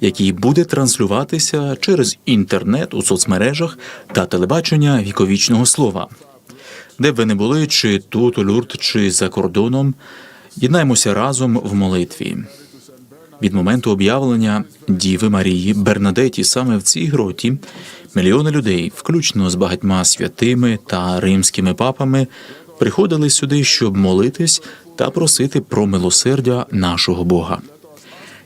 який буде транслюватися через інтернет у соцмережах та телебачення віковічного слова. Де б ви не були, чи тут, у Люрт, чи за кордоном, єднаймося разом в молитві. Від моменту об'явлення Діви Марії Бернадеті саме в цій гроті мільйони людей, включно з багатьма святими та римськими папами, приходили сюди, щоб молитись та просити про милосердя нашого Бога.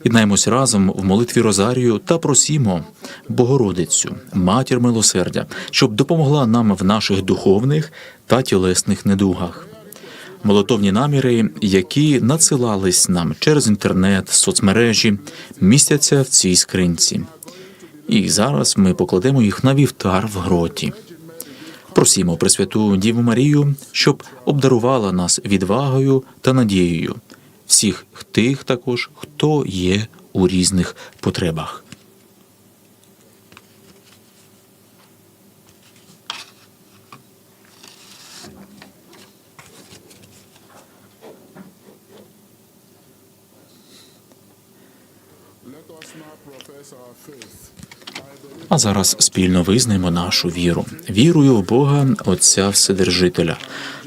Єднаємось разом в молитві Розарію та просімо Богородицю, матір милосердя, щоб допомогла нам в наших духовних та тілесних недугах. Молотовні наміри, які надсилались нам через інтернет, соцмережі, містяться в цій скринці. І зараз ми покладемо їх на вівтар в гроті. Просімо Пресвяту Діву Марію, щоб обдарувала нас відвагою та надією, всіх тих також, хто є у різних потребах. А зараз спільно визнаємо нашу віру. Вірую в Бога, Отця Вседержителя,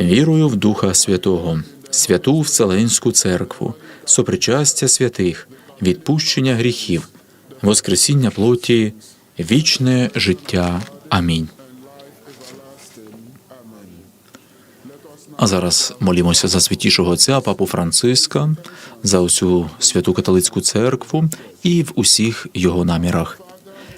Вірую в Духа Святого, святу Вселенську церкву, сопричастя святих, відпущення гріхів, воскресіння плоті, вічне життя. Амінь. А зараз молімося за святішого отця Папу Франциска, за усю святу католицьку церкву і в усіх його намірах.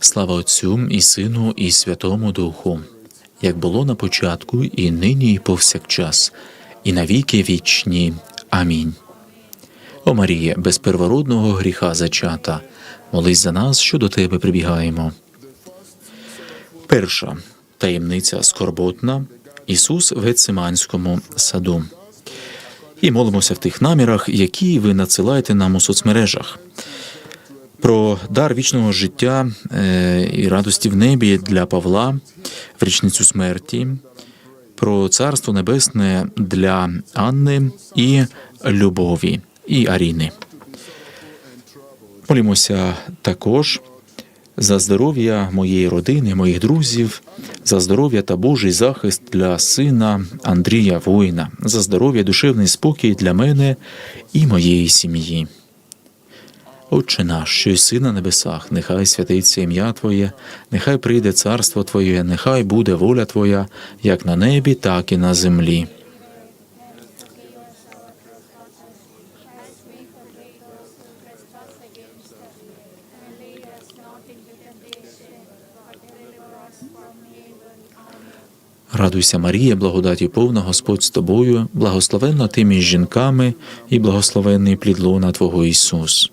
Слава Отцю і Сину, і Святому Духу, як було на початку, і нині, і повсякчас, і навіки вічні. Амінь. О Марія, без первородного гріха зачата, молись за нас, що до тебе прибігаємо. Перша таємниця скорботна Ісус в Гециманському саду. І молимося в тих намірах, які ви надсилаєте нам у соцмережах. Про дар вічного життя е, і радості в небі для Павла в річницю смерті, про царство небесне для Анни і Любові і Аріни. Молімося також за здоров'я моєї родини, моїх друзів, за здоров'я та Божий захист для сина Андрія воїна, за здоров'я, душевний спокій для мене і моєї сім'ї. Отче наш, що єси на небесах, нехай святиться ім'я Твоє, нехай прийде царство Твоє, нехай буде воля Твоя, як на небі, так і на землі. Радуйся, Марія, благодаті повна Господь з тобою, благословенна ти між жінками, і благословенний плід лона Твого Ісус.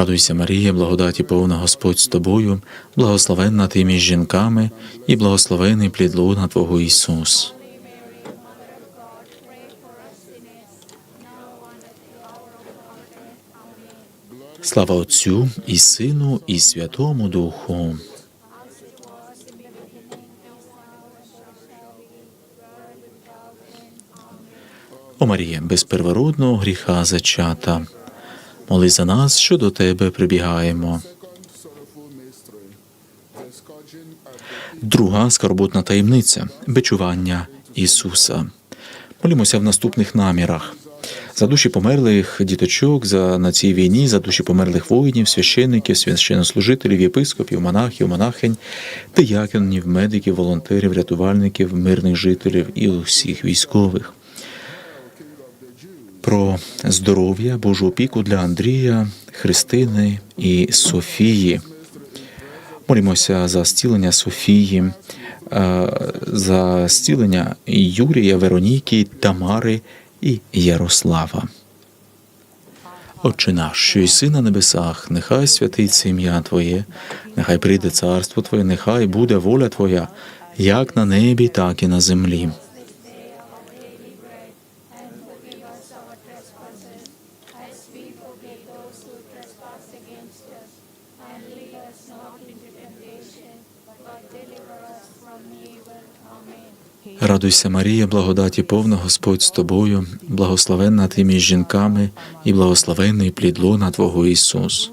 Радуйся, Марія, благодаті повна Господь з тобою, благословенна ти між жінками, і благословений плід лона Твого Ісус. Слава Отцю і Сину, і Святому Духу. О Марія, без первородного гріха зачата. Моли за нас, що до Тебе прибігаємо. Друга скорботна таємниця бичування Ісуса. Молімося в наступних намірах. За душі померлих діточок, за на цій війні, за душі померлих воїнів, священників, священнослужителів, єпископів, монахів, монахинь, дияконів, медиків, волонтерів, рятувальників, мирних жителів і усіх військових. Про здоров'я, Божу опіку для Андрія, Христини і Софії. Молімося за зцілення Софії, е, за зцілення Юрія, Вероніки, Тамари і Ярослава. Отче наш, що єси на небесах, нехай святиться ім'я Твоє, нехай прийде царство Твоє, нехай буде воля Твоя, як на небі, так і на землі. Радуйся, Марія, благодаті повна Господь з тобою, благословенна ти між жінками, і благословенний плід лона Твого Ісус.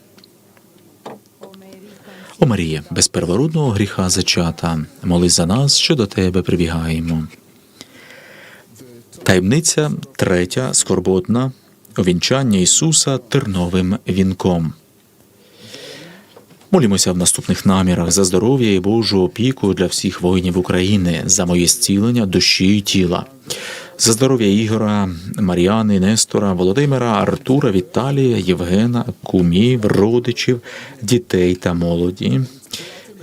О Марія, без первородного гріха зачата, моли за нас, що до тебе прибігаємо. Таємниця третя, скорботна, увінчання Ісуса терновим вінком. Молімося в наступних намірах за здоров'я і Божу опіку для всіх воїнів України, за моє зцілення душі і тіла, за здоров'я Ігора, Мар'яни, Нестора, Володимира, Артура, Віталія, Євгена, кумів, родичів, дітей та молоді,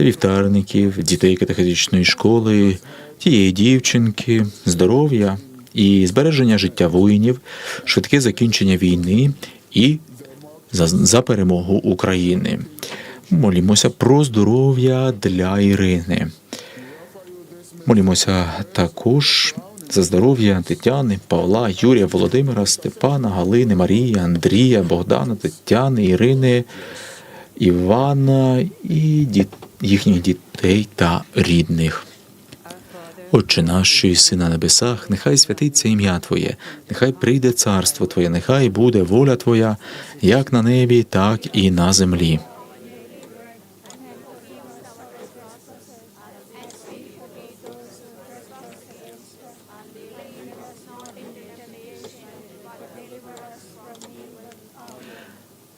вівтарників, дітей катехетичної школи, тієї дівчинки, здоров'я і збереження життя воїнів, швидке закінчення війни і за, за перемогу України. Молімося про здоров'я для Ірини. Молімося також за здоров'я Тетяни, Павла, Юрія, Володимира, Степана, Галини, Марії, Андрія, Богдана, Тетяни, Ірини, Івана і діт... їхніх дітей та рідних. Отче наш, що єси небесах, нехай святиться ім'я Твоє, нехай прийде царство Твоє, нехай буде воля Твоя, як на небі, так і на землі.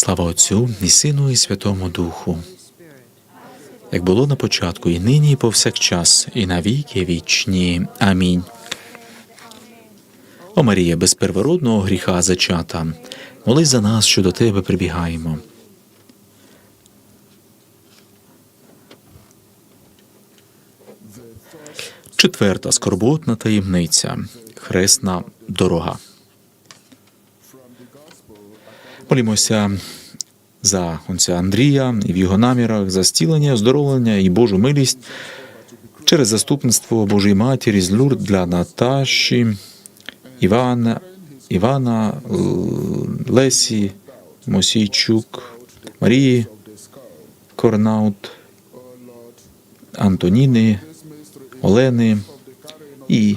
Слава Отцю і Сину, і Святому Духу, як було на початку, і нині, і повсякчас, і на віки вічні. Амінь. О Марія, без первородного гріха зачата, молись за нас, що до Тебе прибігаємо. Четверта скорботна таємниця хресна дорога. Молімося за отця Андрія і в його намірах за зцілення, оздоровлення і Божу милість через заступництво Божої Матері з Лурд для Наташі, Івана, Івана, Лесі, Мосійчук, Марії, Корнаут, Антоніни, Олени і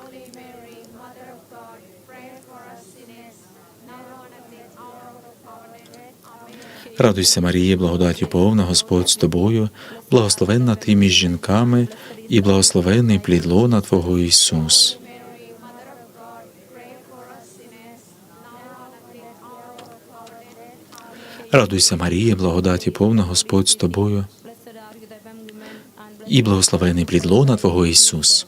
Радуйся, Марія, благодаті повна, Господь з тобою, благословенна ти між жінками, і благословений плід лона Твого Ісус. Радуйся, Марія, благодаті повна, Господь з тобою, і благословений плід лона Твого Ісус.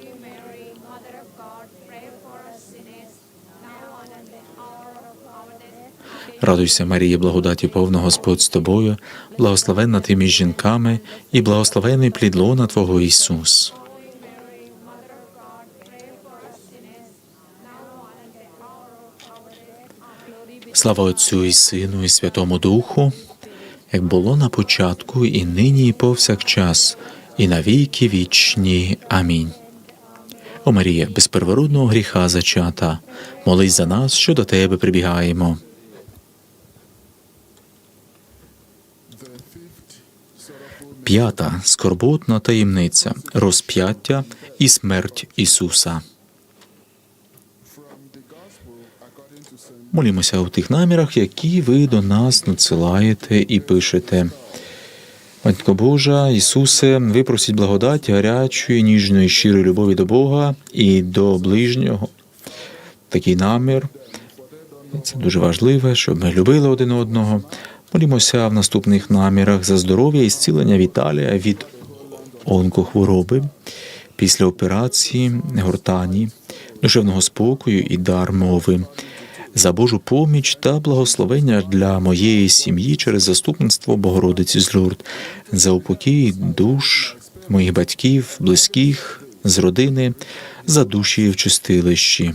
Радуйся, Марія, благодаті повна, Господь з тобою, благословенна ти між жінками, і благословений плід лона Твого Ісус. Слава Отцю і Сину, і Святому Духу, як було на початку, і нині, і повсякчас, і на віки вічні. Амінь. О Марія, без первородного гріха зачата, молись за нас, що до Тебе прибігаємо. П'ята скорботна таємниця розп'яття і смерть Ісуса. Молімося у тих намірах, які ви до нас надсилаєте і пишете. Батько Божа, Ісусе, випросіть благодаті гарячої, ніжної, щирої любові до Бога і до ближнього. Такий намір. Це дуже важливо, щоб ми любили один одного. Молімося в наступних намірах за здоров'я і зцілення Віталія від онкохвороби після операції гортані, душевного спокою і дар мови. за Божу поміч та благословення для моєї сім'ї через заступництво Богородиці з Люрд, за упокій душ моїх батьків, близьких, з родини, за душі в чистилищі.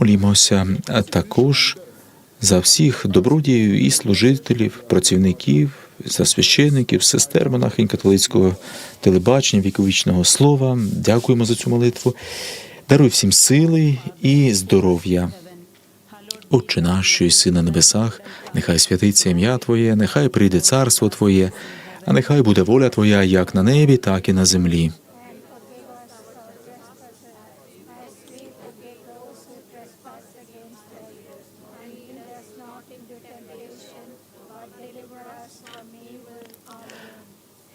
Молімося також за всіх добродіїв і служителів, працівників, за священиків, сестер монахинь католицького телебачення, віковічного слова. Дякуємо за цю молитву. Даруй всім сили і здоров'я. Отче наш, що єси на небесах, нехай святиться ім'я Твоє, нехай прийде царство Твоє, а нехай буде воля Твоя як на небі, так і на землі.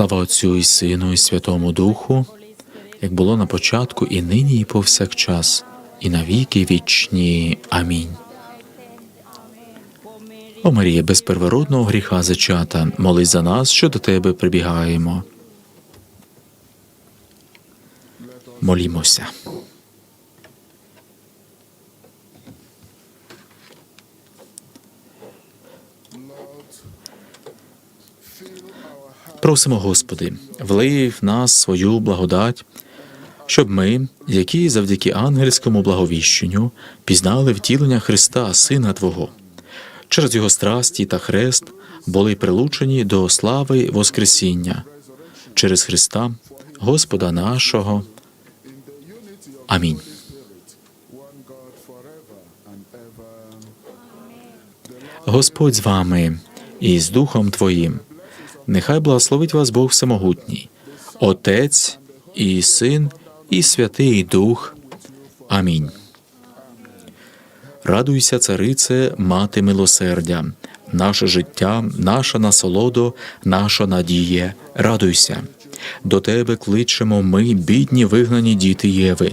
Слава Отцю і Сину, і Святому Духу, як було на початку, і нині, і повсякчас, і на віки вічні. Амінь. О Марія, без первородного гріха зачата, молись за нас, що до тебе прибігаємо. Молімося. Просимо, Господи, влий в нас свою благодать, щоб ми, які завдяки ангельському благовіщенню, пізнали втілення Христа, Сина Твого, через Його страсті та хрест були прилучені до слави Воскресіння через Христа, Господа нашого. Амінь. Господь з вами і з Духом Твоїм. Нехай благословить вас Бог Всемогутній, Отець і Син, і Святий Дух. Амінь. Радуйся, царице, мати милосердя, наше життя, наша насолодо, наша надія. Радуйся. До тебе кличемо ми, бідні вигнані діти Єви.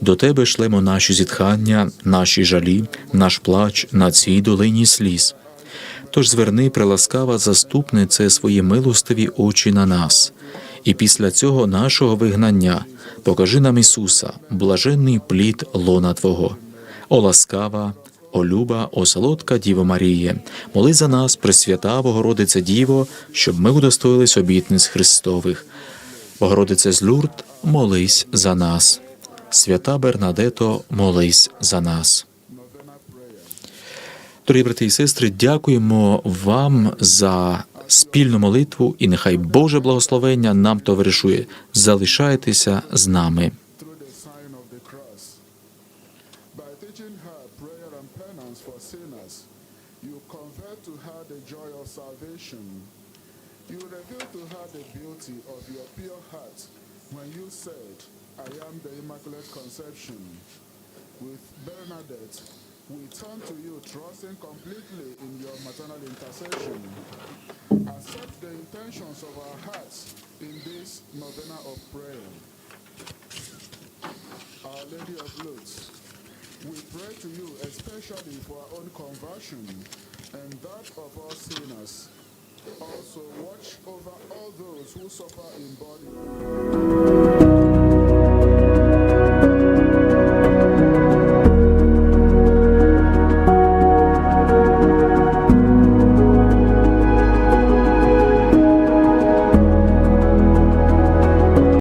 До тебе шлемо наші зітхання, наші жалі, наш плач на цій долині сліз. Тож зверни, приласкава заступнице свої милостиві очі на нас, і після цього нашого вигнання покажи нам Ісуса, блаженний плід лона Твого. О ласкава, о люба, о солодка Діво Маріє, моли за нас, Пресвята Богородице Діво, щоб ми удостоїлись обітниць Христових. Богородице з Люрд, молись за нас. Свята Бернадето, молись за нас. Дорогі брати і сестри, дякуємо вам за спільну молитву, і нехай Боже благословення нам товаришує. Залишайтеся з нами. With Bernadette, we turn to you trusting completely in your maternal intercession. Accept the intentions of our hearts in this novena of prayer. Our Lady of Lords, we pray to you especially for our own conversion and that of all sinners. Also, watch over all those who suffer in body